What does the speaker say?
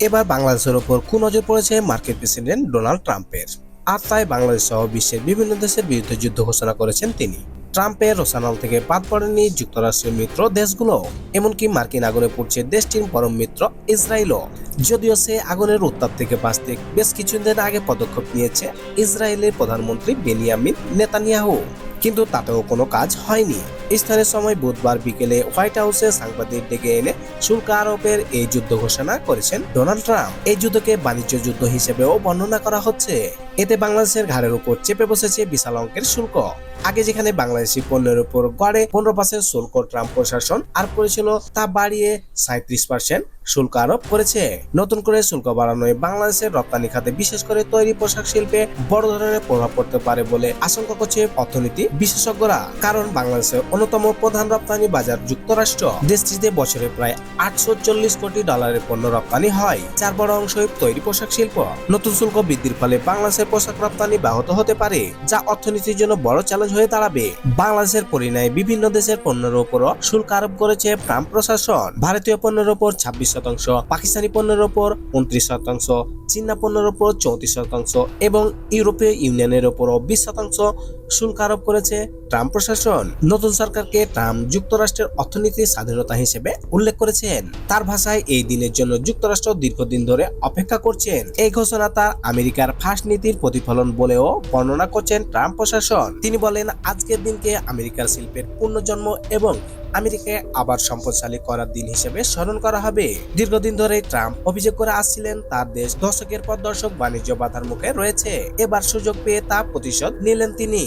এবার বাংলাদেশের ওপর কুনজর পড়েছে মার্কিন প্রেসিডেন্ট ডোনাল্ড ট্রাম্পের। আর তাই বাংলাদেশ সহ বিশ্বের বিভিন্ন দেশের বিরুদ্ধে যুদ্ধ ঘোষণা করেছেন তিনি। ট্রাম্পের রোসানাল থেকে বাদ পড়েনি যুক্তরাষ্ট্রের মিত্র দেশগুলো এমনকি মার্কিন আগুনে পড়ছে দেশটির পরম মিত্র ইসরায়েলও। যদিও সে আগুনের উত্তাপ থেকে বাঁচতে বেশ কিছুদিন আগে পদক্ষেপ নিয়েছে ইসরায়েলের প্রধানমন্ত্রী বেনিয়ামিন নেতানিয়াহু। কিন্তু তাতেও কোনো কাজ হয়নি। স্থানীয় সময় বুধবার বিকেলে হোয়াইট হাউসে সাংবাদিক ডেকে এনে শুল্ক আরোপের এই যুদ্ধ ঘোষণা করেছেন ডোনাল্ড ট্রাম্প। এই যুদ্ধকে বাণিজ্য যুদ্ধ হিসেবেও বর্ণনা করা হচ্ছে। এতে বাংলাদেশের ঘাড়ের উপর চেপে বসেছে বিশাল অঙ্কের শুল্ক। আগে যেখানে বাংলাদেশি পণ্যের উপর গড়ে পনেরো পার্সেন্ট শুল্ক ট্রাম্প প্রশাসন আর করেছিল তা বাড়িয়ে সাঁত্রিশ পার্সেন্ট শুল্ক আরোপ করেছে। নতুন করে শুল্ক বাড়ানোয় বাংলাদেশের রপ্তানি খাতে বিশেষ করে তৈরি পোশাক শিল্পে বড় ধরনের প্রভাব পড়তে পারে বলে আশঙ্কা করছে অর্থনীতি বিশেষজ্ঞরা। কারণ বাংলাদেশের অন্যতম প্রধান রপ্তানি বাজার যুক্তরাষ্ট্র। দেশটিতে বছরে প্রায় আটশো চল্লিশ কোটি ডলারের পণ্য রপ্তানি হয়, যার বড় অংশই তৈরি পোশাক শিল্প। নতুন শুল্ক বৃদ্ধির ফলে বাংলাদেশের পোশাক রপ্তানি ব্যাহত হতে পারে, যা অর্থনীতির জন্য বড় চ্যালেঞ্জ হয়ে দাঁড়াবে। বাংলাদেশের পরিণামে বিভিন্ন দেশের পণ্যের উপরও শুল্ক আরোপ করেছে ট্রাম্প প্রশাসন। ভারতীয় পণ্যের উপর ছাব্বিশ শতাংশ, পাকিস্তানি পণ্যের ওপর উনত্রিশ শতাংশ, চীনা পণ্যের ওপর চৌত্রিশ শতাংশ এবং ইউরোপীয় ইউনিয়নের উপরও বিশ শতাংশ শুল্ক আরোপ করেছে ট্রাম্প প্রশাসন। নতুন সরকারকে ট্রাম্প যুক্তরাষ্ট্রের অর্থনীতির স্বাধীনতা হিসেবে উল্লেখ করেছেন। তার ভাষায় এই দিনের জন্য যুক্তরাষ্ট্র দীর্ঘদিন ধরে অপেক্ষা করছেন। এই ঘোষণা তার আমেরিকার ফার্স্ট নীতির প্রতিফলন বলেও বর্ণনা করছেন ট্রাম্প প্রশাসন। তিনি বলেন, আজকের দিনকে আমেরিকার শিল্পের পুনর্জন্ম এবং আমেরিকাকে আবার সম্পদশালী করার দিন হিসেবে স্মরণ করা হবে। দীর্ঘদিন ধরে ট্রাম্প অভিযোগ করে আসছিলেন, তার দেশ দশকের পর দর্শক বাণিজ্য বাধার মুখে রয়েছে। এবার সুযোগ পেয়ে তা প্রতিশোধ নিলেন তিনি।